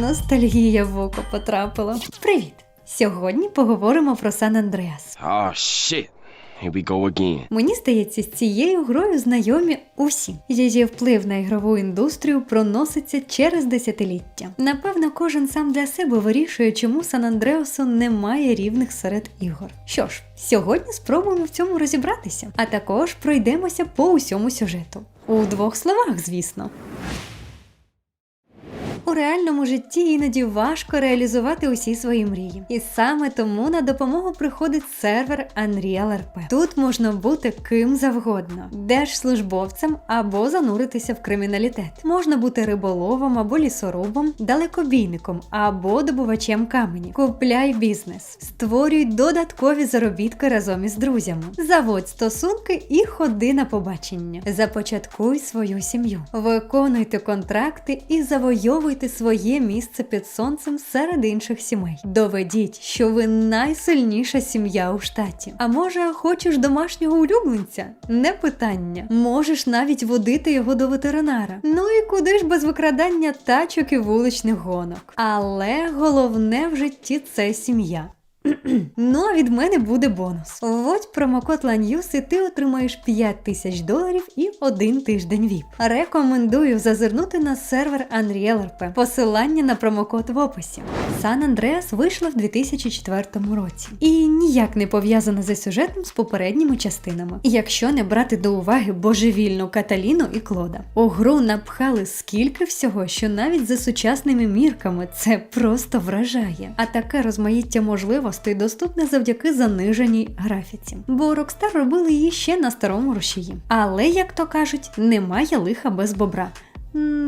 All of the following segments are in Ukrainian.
Ностальгія в око потрапила. Привіт! Сьогодні поговоримо про Сан Андреас. Oh shit. Here we go again. Мені здається, з цією грою знайомі усі. Її вплив на ігрову індустрію проноситься через десятиліття. Напевно, кожен сам для себе вирішує, чому Сан Андреасу немає рівних серед ігор. Що ж, сьогодні спробуємо в цьому розібратися, а також пройдемося по усьому сюжету. У двох словах, звісно. У реальному житті іноді важко реалізувати усі свої мрії. І саме тому на допомогу приходить сервер Unreal RP. Тут можна бути ким завгодно: держслужбовцем або зануритися в криміналітет. Можна бути риболовом або лісорубом, далекобійником або добувачем камені. Купляй бізнес, створюй додаткові заробітки разом із друзями. Заводь стосунки і ходи на побачення. Започаткуй свою сім'ю. Виконуйте контракти і завойовуйте своє місце під сонцем серед інших сімей. Доведіть, що ви найсильніша сім'я у штаті. А може, хочеш домашнього улюбленця? Не питання. Можеш навіть водити його до ветеринара. Ну і куди ж без викрадання тачок і вуличних гонок. Але головне в житті це сім'я. Ну, а від мене буде бонус. Вводь промокод LANEWS і ти отримаєш 5 тисяч доларів і один тиждень VIP. Рекомендую зазирнути на сервер Unreal RP. Посилання на промокод в описі. San Andreas вийшла в 2004 році і ніяк не пов'язана за сюжетом з попередніми частинами, якщо не брати до уваги божевільну Каталіну і Клода. У гру напхали скільки всього, що навіть за сучасними мірками це просто вражає. А таке розмаїття можливостей доступне завдяки заниженій графіці. Бо Rockstar робили її ще на старому рушії. Але, як то кажуть, немає лиха без бобра.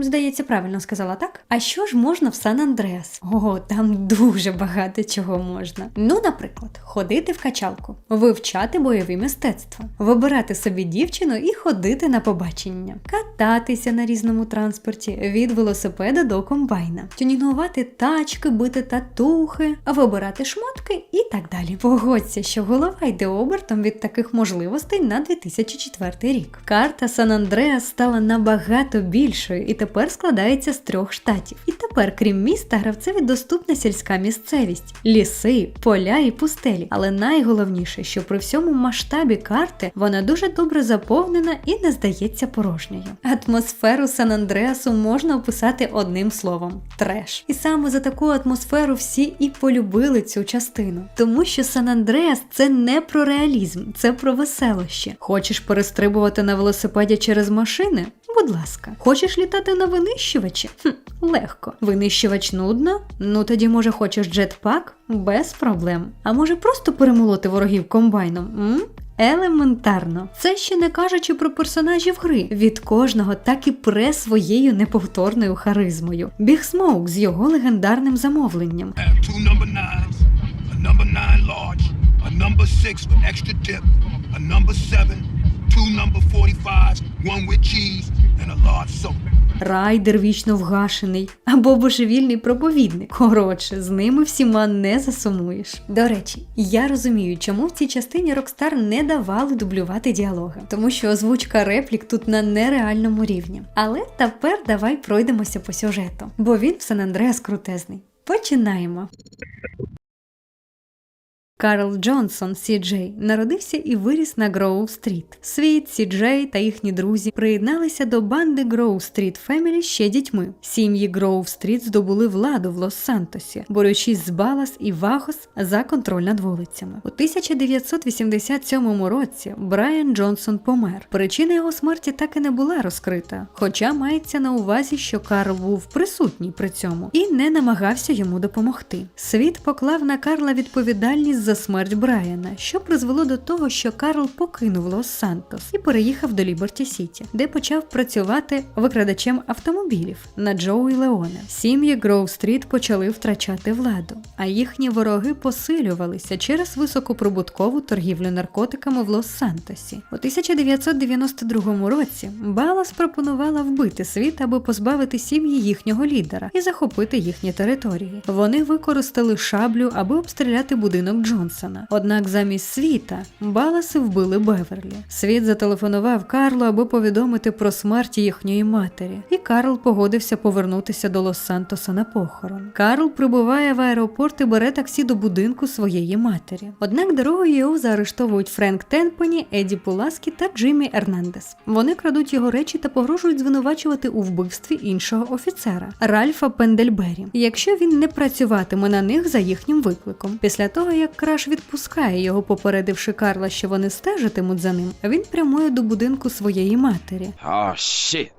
Здається, правильно сказала так. А що ж можна в Сан Андреас? Ого, там дуже багато чого можна. Ну, наприклад, ходити в качалку, вивчати бойові мистецтва, вибирати собі дівчину і ходити на побачення, кататися на різному транспорті від велосипеда до комбайна, тюнінгувати тачки, бити татухи, вибирати шмотки і так далі. Погодься, що голова йде обертом від таких можливостей на 2004 рік. Карта Сан Андреас стала набагато більшою і тепер складається з трьох штатів. І тепер, крім міста, гравцеві доступна сільська місцевість, ліси, поля і пустелі. Але найголовніше, що при всьому масштабі карти вона дуже добре заповнена і не здається порожньою. Атмосферу Сан Андреасу можна описати одним словом треш. І саме за таку атмосферу всі і полюбили цю частину. Тому що Сан Андреас це не про реалізм, це про веселощі. Хочеш перестрибувати на велосипеді через машини? Будь ласка, хочеш літати на винищувачі? Хм, легко. Винищувач нудно? Ну тоді, може, хочеш джетпак? Без проблем. А може просто перемолоти ворогів комбайном? М? Елементарно. Це ще не кажучи про персонажів гри. Від кожного так і пре своєю неповторною харизмою. Біг Смоук з його легендарним замовленням. two number 45s, one with cheese, and a large soda. Райдер вічно вгашений або божевільний проповідник. Коротше, з ними всіма не засумуєш. До речі, я розумію, чому в цій частині Rockstar не давали дублювати діалоги, тому що озвучка реплік тут на нереальному рівні. Але тепер давай пройдемося по сюжету, бо він в Сан Андреас крутезний. Починаємо. Карл Джонсон Сі Джей народився і виріс на Гроув Стріт. Світ, Сі Джей та їхні друзі приєдналися до банди Гроув Стріт Фемілі ще дітьми. Сім'ї Гроув Стріт здобули владу в Лос-Сантосі, борючись з Балас і Вагос за контроль над вулицями. У 1987 році Брайан Джонсон помер. Причина його смерті так і не була розкрита, хоча мається на увазі, що Карл був присутній при цьому і не намагався йому допомогти. Світ поклав на Карла відповідальність за смерть Брайана, що призвело до того, що Карл покинув Лос-Сантос і переїхав до Ліберті Сіті, де почав працювати викрадачем автомобілів на Джоуі Леоне. Сім'ї Гроу-стріт почали втрачати владу, а їхні вороги посилювалися через високоприбуткову торгівлю наркотиками в Лос-Сантосі. У 1992 році Балас пропонувала вбити світ, аби позбавити сім'ї їхнього лідера і захопити їхні території. Вони використали шаблю, аби обстріляти будинок Джонсона. Джонсона. Однак замість світа Баласи вбили Беверлі. Світ зателефонував Карлу, аби повідомити про смерть їхньої матері, і Карл погодився повернутися до Лос-Сантоса на похорон. Карл прибуває в аеропорт і бере таксі до будинку своєї матері. Однак дорогою його заарештовують Френк Тенпені, Еді Пуласкі та Джиммі Ернандес. Вони крадуть його речі та погрожують звинувачувати у вбивстві іншого офіцера Ральфа Пендельбері, якщо він не працюватиме на них за їхнім викликом. Після того як краш відпускає його, попередивши Карла, що вони стежитимуть за ним, він прямує до будинку своєї матері. Oh shit.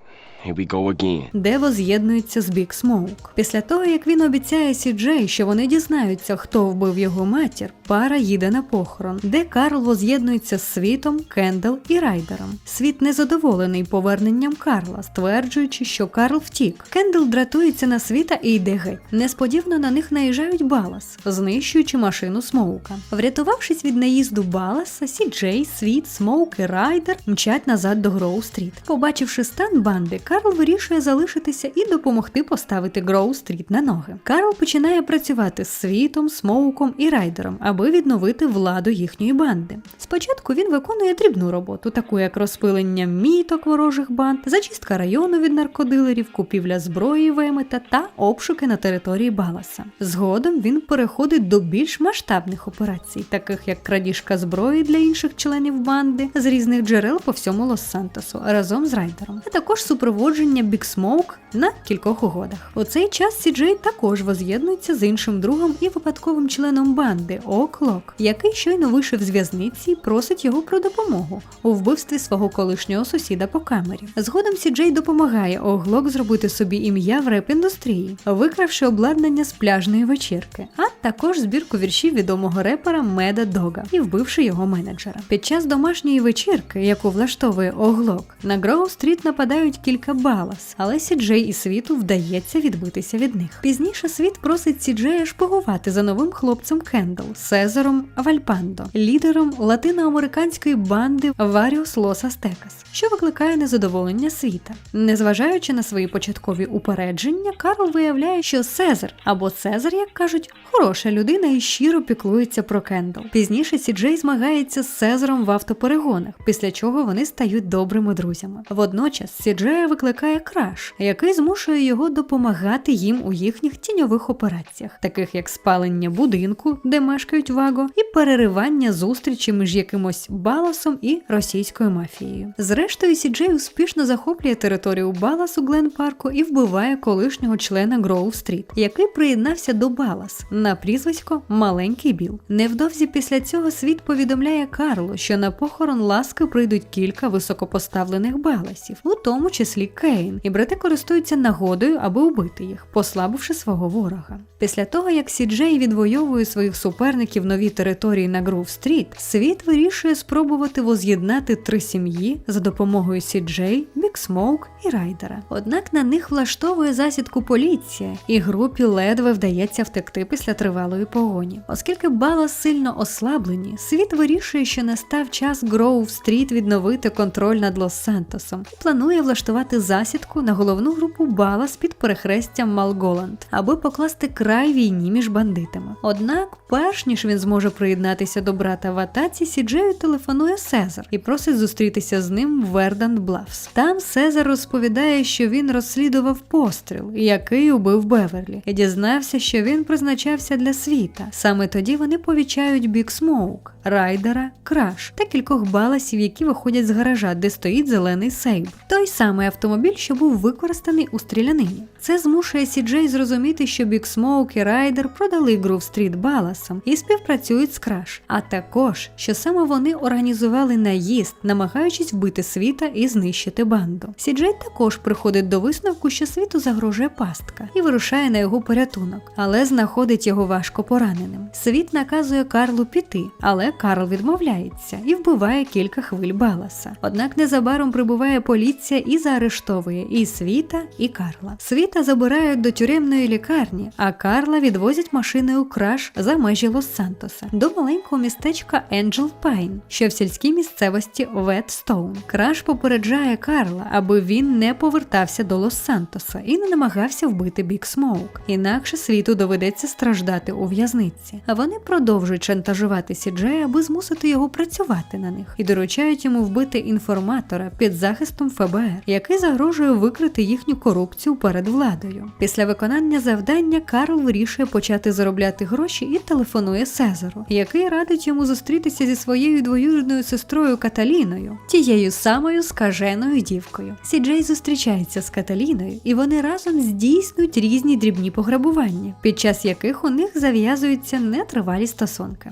Here we go again. де воз'єднується з Бік Смоук. Після того, як він обіцяє Сі-Джей, що вони дізнаються, хто вбив його матір, пара їде на похорон, де Карл воз'єднується з світом, Кендал і Райдером. Світ незадоволений поверненням Карла, стверджуючи, що Карл втік. Кендал дратується на світа і йде геть. Несподівано на них наїжджають Балас, знищуючи машину Смоука. Врятувавшись від наїзду Баласа, Сі-Джей, Світ, Смоук і Райдер мчать назад до Гроу-стріт. Побачивши стан банди, Карл вирішує залишитися і допомогти поставити Гроу-стріт на ноги. Карл починає працювати з світом, смоуком і райдером, аби відновити владу їхньої банди. Спочатку він виконує дрібну роботу, таку як розпилення міток ворожих банд, зачистка району від наркодилерів, купівля зброї вемета та обшуки на території Баласа. Згодом він переходить до більш масштабних операцій, таких як крадіжка зброї для інших членів банди з різних джерел по всьому Лос-Сантосу разом з райдером, а також супроводження Big Smoke на кількох угодах. У цей час Сіджей також воз'єднується з іншим другом і випадковим членом банди Оклок, який щойно вийшов з в'язниці і просить його про допомогу у вбивстві свого колишнього сусіда по камері. Згодом Сіджей допомагає Оглок зробити собі ім'я в реп-індустрії, викравши обладнання з пляжної вечірки, а також збірку віршів відомого репера Меда Дога і вбивши його менеджера. Під час домашньої вечірки, яку влаштовує Оглок, на Гроу-стріт нападають кілька балас, але Сіджей і світу вдається відбитися від них. Пізніше світ просить Сіджея шпигувати за новим хлопцем Кендал Сезаром Вальпандо, лідером латиноамериканської банди Варіус Лос Астекас, що викликає незадоволення світа. Незважаючи на свої початкові упередження, Карл виявляє, що Сезар або Цезар, як кажуть, хороша людина і щиро піклується про Кендал. Пізніше Сіджей змагається з Цезаром в автоперегонах, після чого вони стають добрими друзями. Водночас Сіджея викликає краш, який змушує його допомагати їм у їхніх тіньових операціях, таких як спалення будинку, де мешкають Ваго, і переривання зустрічі між якимось Баласом і російською мафією. Зрештою, Сіджей успішно захоплює територію Баласу Глен Парку і вбиває колишнього члена Гроув Стріт, який приєднався до Балас на прізвисько Маленький Біл. Невдовзі після цього світ повідомляє Карлу, що на похорон ласки прийдуть кілька високопоставлених баласів, у тому числі Кейн, і брати користуються нагодою, аби убити їх, послабивши свого ворога. Після того, як Сіджей відвоює своїх суперників нові території на Грув Стріт, світ вирішує спробувати воз'єднати три сім'ї за допомогою Сіджей, Бік Смоук і Райдера. Однак на них влаштовує засідку поліція, і групі ледве вдається втекти після тривалої погоні. Оскільки Балас сильно ослаблені, світ вирішує, що настав час Гроув Стріт відновити контроль над Лос-Сантосом і планує влаштувати засідку на головну групу Балас під перехрестям Малголанд, аби покласти край війні між бандитами. Однак, перш ніж він зможе приєднатися до брата в атаці, Сіджею телефонує Сезар і просить зустрітися з ним в Вердант Блавс. Там Сезар розповідає, що він розслідував постріл, який убив Беверлі, і дізнався, що він призначався для світа. Саме тоді вони повічають Бік Смоук, Райдера, Краш та кількох баласів, які виходять з гаража, де стоїть зелений сейб. Той самий автомобіль, що був використаний у стрілянині. Це змушує Сіджей зрозуміти, що Бік Смоук і Райдер продали Грув Стріт Баласам і співпрацюють з Краш, а також що саме вони організували наїзд, намагаючись вбити світа і знищити банду. Сіджей також приходить до висновку, що світу загрожує пастка і вирушає на його порятунок, але знаходить його важко пораненим. Світ наказує Карлу піти, але Карл відмовляється і вбиває кілька хвиль Баласа. Однак незабаром прибуває поліція і заарештовує і Світа, і Карла. Світа забирають до тюремної лікарні, а Карла відвозять машиною краш за межі Лос-Сантоса до маленького містечка Енджел Пайн, що в сільській місцевості Ветстоун. Краш попереджає Карла, аби він не повертався до Лос-Сантоса і не намагався вбити Бік Смоук. Інакше світу доведеться страждати у в'язниці. А вони продовжують шантажувати Сіджея, аби змусити його працювати на них, і доручають йому вбити інформатора під захистом ФБР, який загрожує викрити їхню корупцію перед владою. Після виконання завдання Карл вирішує почати заробляти гроші і телефонує Сезару, який радить йому зустрітися зі своєю двоюрідною сестрою Каталіною, тією самою скаженою дівкою. Сіджей зустрічається з Каталіною, і вони разом здійснюють різні дрібні пограбування, під час яких у них зав'язуються нетривалі стосунки.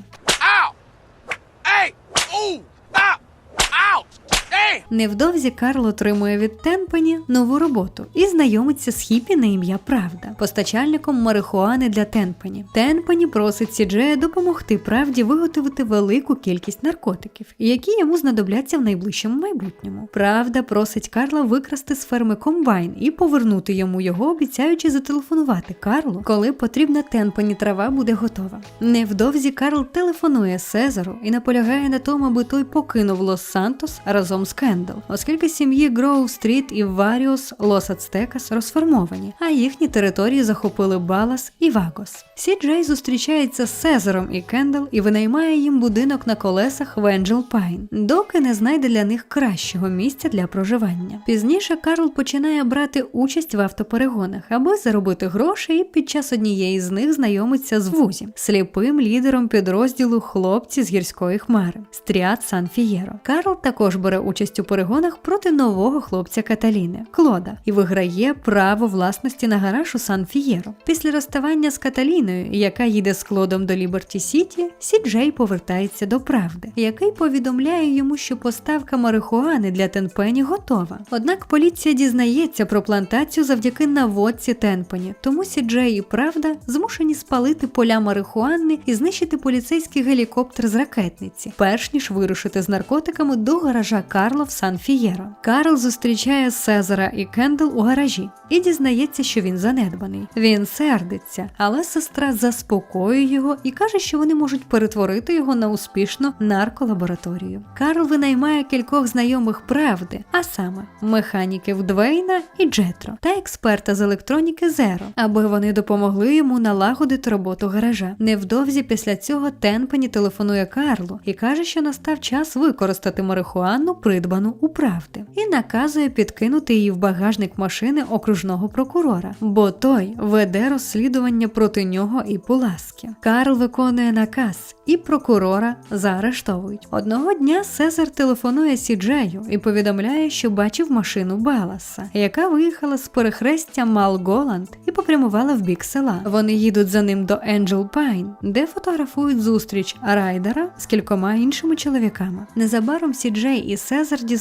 Невдовзі Карл отримує від Темпені нову роботу і знайомиться з хіпі на ім'я Правда, постачальником марихуани для Темпені. Темпені просить Сіджея допомогти правді виготовити велику кількість наркотиків, які йому знадобляться в найближчому майбутньому. Правда просить Карла викрасти з ферми комбайн і повернути йому його, обіцяючи зателефонувати Карлу, коли потрібна Темпені трава буде готова. Невдовзі Карл телефонує Сезару і наполягає на тому, аби той покинув Лос-Сантос разом з Кендал, оскільки сім'ї Гроув Стріт і Варіус Лос Ацтекас розформовані, а їхні території захопили Балас і Вагос. Сі Джей зустрічається з Сезаром і Кендал і винаймає їм будинок на колесах в Енджел Пайн, доки не знайде для них кращого місця для проживання. Пізніше Карл починає брати участь в автоперегонах, аби заробити гроші, і під час однієї з них знайомиться з Вузі, сліпим лідером підрозділу хлопці з гірської хмари Стріат Сан Фієро. Карл також бере участь у перегонах проти нового хлопця Каталіни Клода і виграє право власності на гараж у Сан Фієро. Після розставання з Каталіною, яка їде з Клодом до Ліберті Сіті, Сі Джей повертається до правди, який повідомляє йому, що поставка марихуани для Тенпені готова. Однак поліція дізнається про плантацію завдяки наводці Тенпені, тому Сі Джей і правда змушені спалити поля марихуани і знищити поліцейський гелікоптер з ракетниці, перш ніж вирушити з наркотиками до гаража Карла в Сан Фієро. Карл зустрічає Сезара і Кендл у гаражі і дізнається, що він занедбаний. Він сердиться, але сестра заспокоює його і каже, що вони можуть перетворити його на успішну нарколабораторію. Карл винаймає кількох знайомих правди, а саме механіків Двейна і Джетро та експерта з електроніки Зеро, аби вони допомогли йому налагодити роботу гаража. Невдовзі після цього Тенпені телефонує Карлу і каже, що настав час використати марихуану, придбану у правди, і наказує підкинути її в багажник машини окружного прокурора, бо той веде розслідування проти нього і Пуласки. Карл виконує наказ, і прокурора заарештовують. Одного дня Сезар телефонує Сіджею і повідомляє, що бачив машину Баласа, яка виїхала з перехрестя Малголанд і попрямувала в бік села. Вони їдуть за ним до Енджел Пайн, де фотографують зустріч райдера з кількома іншими чоловіками. Незабаром Сіджей і Сезар дізнаються,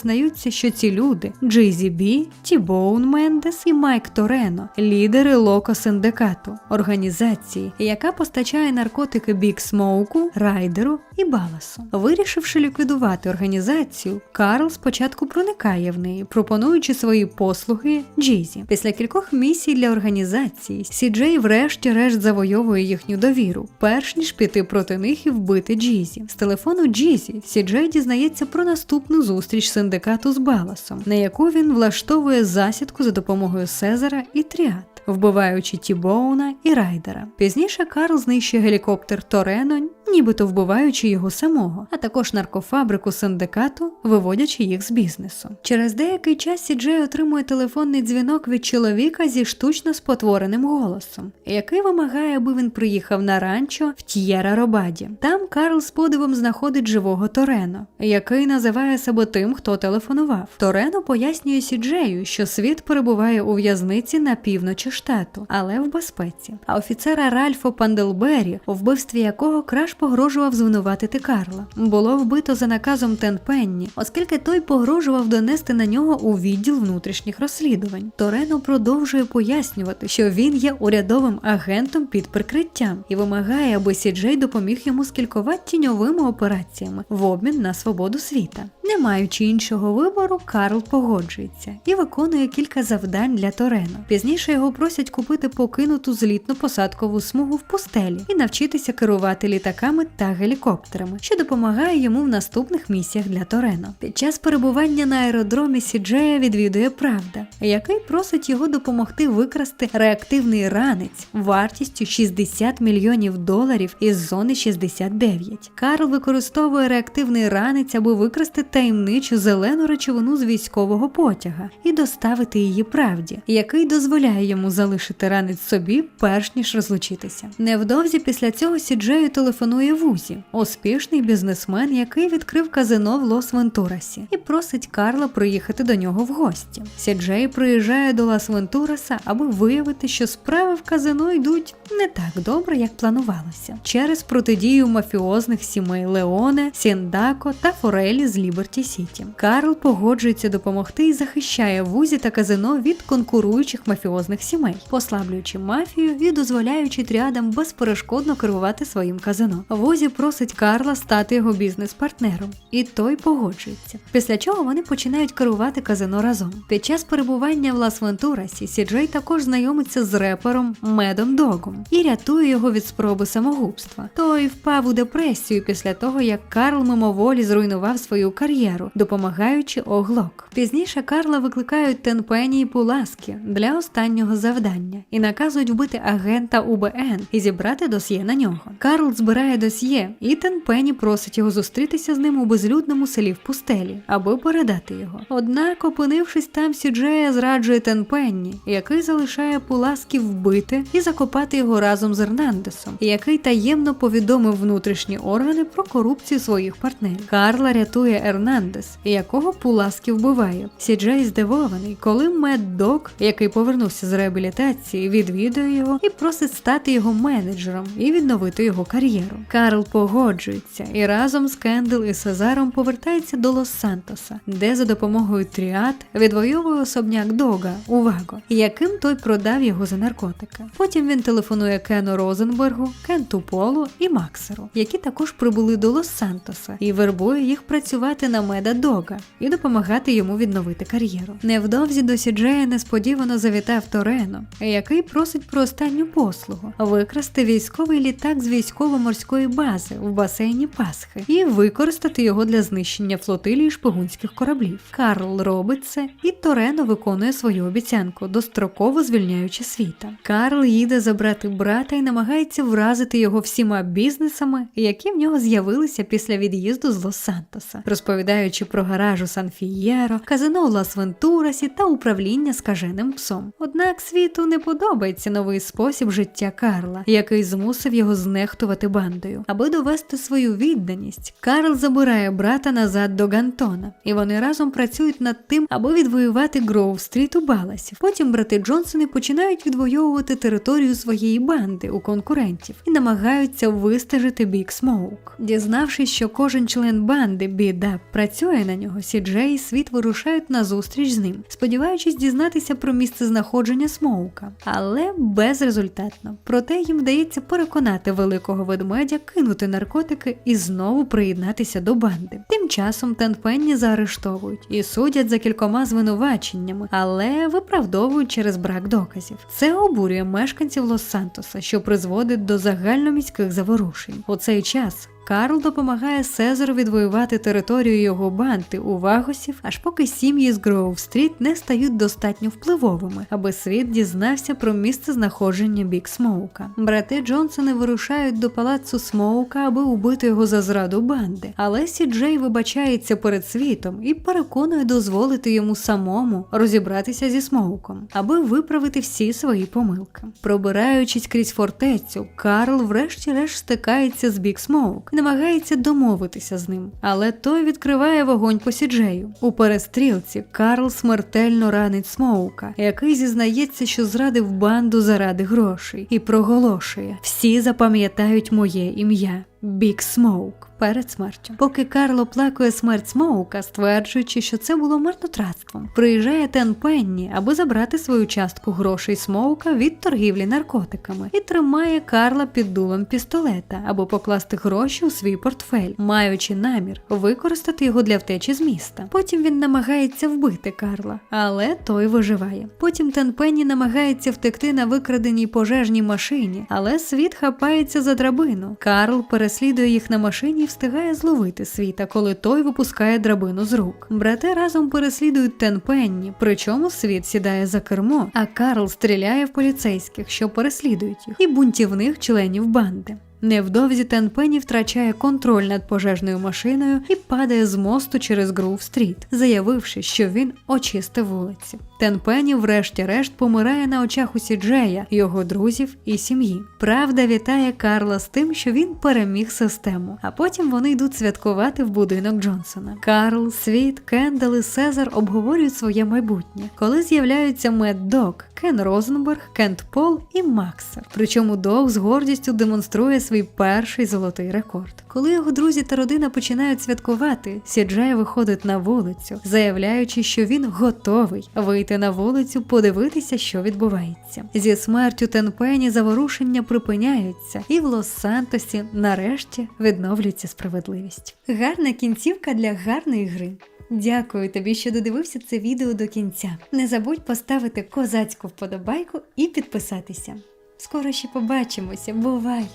що ці люди Джейзі Бі, Тібоун Мендес і Майк Торено, лідери Локо Синдикату, організації, яка постачає наркотики Бік Смоуку, Райдеру і Баласу. Вирішивши ліквідувати організацію, Карл спочатку проникає в неї, пропонуючи свої послуги Джізі. Після кількох місій для організації Сіджей врешті-решт завойовує їхню довіру, перш ніж піти проти них і вбити Джізі. З телефону Джізі Сіджей дізнається про наступну зустріч синдикату з Баласом, на яку він влаштовує засідку за допомогою Сезара і Тріад. Вбиваючи Тібоуна і Райдера. Пізніше Карл знищує гелікоптер Торено, нібито вбиваючи його самого, а також наркофабрику синдикату, виводячи їх з бізнесу. Через деякий час Сіджей отримує телефонний дзвінок від чоловіка зі штучно спотвореним голосом, який вимагає, аби він приїхав на ранчо в Т'єра Робаді. Там Карл з подивом знаходить живого Торено, який називає себе тим, хто телефонував. Торено пояснює Сіджею, що світ перебуває у в'язниці на півночі штату, але в безпеці. А офіцера Ральфо Панделбері, у вбивстві якого краш погрожував звинуватити Карла. Було вбито за наказом Тенпенні, оскільки той погрожував донести на нього у відділ внутрішніх розслідувань. Торено продовжує пояснювати, що він є урядовим агентом під прикриттям і вимагає, аби Сіджей допоміг йому з кількома тіньовими операціями в обмін на свободу світа. Не маючи іншого вибору, Карл погоджується і виконує кілька завдань для Торено. Пізніше його просять купити покинуту злітну посадкову смугу в пустелі і навчитися керувати літаками та гелікоптерами, що допомагає йому в наступних місіях для Торено. Під час перебування на аеродромі Сіджея відвідує правда, який просить його допомогти викрасти реактивний ранець вартістю 60 мільйонів доларів із зони 69. Карл використовує реактивний ранець, аби викрасти таємничу зелену речовину з військового потяга і доставити її правді, який дозволяє йому залишити ранець собі, перш ніж розлучитися. Невдовзі після цього Сіджею телефонує Вузі, успішний бізнесмен, який відкрив казино в Лос-Вентурасі, і просить Карла приїхати до нього в гості. Сіджей приїжджає до Лас-Вентураса, аби виявити, що справи в казино йдуть не так добре, як планувалося, через протидію мафіозних сімей Леоне, Сіндако та Форелі з Ліберті Сіті. Карл погоджується допомогти і захищає вузі та казино від конкуруючих мафіозних сімей, послаблюючи мафію і дозволяючи тріадам безперешкодно керувати своїм казино. Вузі просить Карла стати його бізнес-партнером, і той погоджується. Після чого вони починають керувати казино разом. Під час перебування в Лас-Вентурасі Сіджей також знайомиться з репером Медом Догом і рятує його від спроби самогубства. Той впав у депресію після того, як Карл мимоволі зруйнував свою кар'єру, допомагаючи оглок. Пізніше Карла викликають Тенпені і Пуласки для останнього завдання і наказують вбити агента УБН і зібрати досьє на нього. Карл збирає досьє, і Тенпені просить його зустрітися з ним у безлюдному селі в пустелі, аби передати його. Однак, опинившись там, Сіджея зраджує Тенпенні, який залишає Пуласки вбити і закопати його разом з Ернандесом, який таємно повідомив внутрішні органи про корупцію своїх партнерів. Карла рятує Ернандес, якого Пуласки вбиває. Сіджей здивований, коли Мед Док, який повернувся з реабілітації, відвідує його і просить стати його менеджером і відновити його кар'єру. Карл погоджується і разом з Кендл і Сезаром повертається до Лос-Сантоса, де за допомогою тріад відвоює особняк Дога Уваго, яким той продав його за наркотики. Потім він телефонує Кену Розенбергу, Кенту Полу і Максеру, які також прибули до Лос-Сантоса і вербує їх працювати на меда Дога і допомагати йому відновити кар'єру. Невдовзі до Сіджея несподівано завітав Торено, який просить про останню послугу викрасти військовий літак з військово-морської бази в басейні Пасхи і використати його для знищення флотилії шпигунських кораблів. Карл робить це, і Торено виконує свою обіцянку, достроково звільняючи світа. Карл їде забрати брата і намагається вразити його всіма бізнесами, які в нього з'явилися після від'їзду з Лос-Сантоса, розповідаючи про гараж у Сан-Фієро, казино у Лас-Вентурасі та управління скаженим псом. Однак світу не подобається новий спосіб життя Карла, який змусив його знехтувати бандою. Аби довести свою відданість, Карл забирає брата назад до Гантона, і вони разом працюють над тим, аби відвоювати Гроув-стріт у Баласі. Потім брати Джонсони починають відвоювати територію своєї банди у конкурентів і намагаються вистежити Бік Смоук. Дізнавшись, що кожен член банди Бідап працює на нього, Сіджей і світ вирушають на зустріч з ним, сподіваючись дізнатися про місце знаходження Смоука, але безрезультатно. Проте їм вдається переконати великого ведмедя кинути наркотики і знову приєднатися до банди. Тим часом Тенпенні заарештовують і судять за кількома звинуваченнями, але виправдовують через брак доказів. Це обурює мешканців Лос-Сантоса, що призводить до загальноміських заворушень. У цей час Карл допомагає Сезару відвоювати територію його банди у Вагосів, аж поки сім'ї з Гроув-стріт не стають достатньо впливовими, аби світ дізнався про місце знаходження Бік Смоука. Брати Джонсони вирушають до палацу Смоука, аби убити його за зраду банди. Але Сі Джей вибачається перед світом і переконує дозволити йому самому розібратися зі Смоуком, аби виправити всі свої помилки. Пробираючись крізь фортецю, Карл врешті-решт стикається з Бік Смоук, намагається домовитися з ним, але той відкриває вогонь по Сіджею. У перестрілці Карл смертельно ранить Смоука, який зізнається, що зрадив банду заради грошей, і проголошує: всі запам'ятають моє ім'я. Бік Смоук перед смертю. Поки Карло плакує смерть Смоука, стверджуючи, що це було марнотратством. Приїжджає Тен Пенні, аби забрати свою частку грошей Смоука від торгівлі наркотиками і тримає Карла під дулом пістолета, аби покласти гроші у свій портфель, маючи намір використати його для втечі з міста. Потім він намагається вбити Карла, але той виживає. Потім Тен Пенні намагається втекти на викраденій пожежній машині, але світ хапається за драбину. Карл переслідує їх на машині встигає зловити світа, коли той випускає драбину з рук. Брати разом переслідують Тенпенні, причому світ сідає за кермо, а Карл стріляє в поліцейських, що переслідують їх, і бунтівних членів банди. Невдовзі Тен Пенні втрачає контроль над пожежною машиною і падає з мосту через Грув Стріт, заявивши, що він очистив вулиці. Тен Пенні врешті-решт помирає на очах у Сіджея, його друзів і сім'ї. Правда вітає Карла з тим, що він переміг систему, а потім вони йдуть святкувати в будинок Джонсона. Карл, Світ, Кендал і Сезар обговорюють своє майбутнє, коли з'являються Мед Док, Кен Розенберг, Кент Пол і Максер. Причому Док з гордістю демонструє свій перший золотий рекорд. Коли його друзі та родина починають святкувати, Сіджай виходить на вулицю, заявляючи, що він готовий вийти на вулицю, подивитися, що відбувається. Зі смертю Тенпені заворушення припиняються, і в Лос-Сантосі нарешті відновлюється справедливість. Гарна кінцівка для гарної гри. Дякую тобі, що додивився це відео до кінця. Не забудь поставити козацьку вподобайку і підписатися. Скоро ще побачимося, бувай!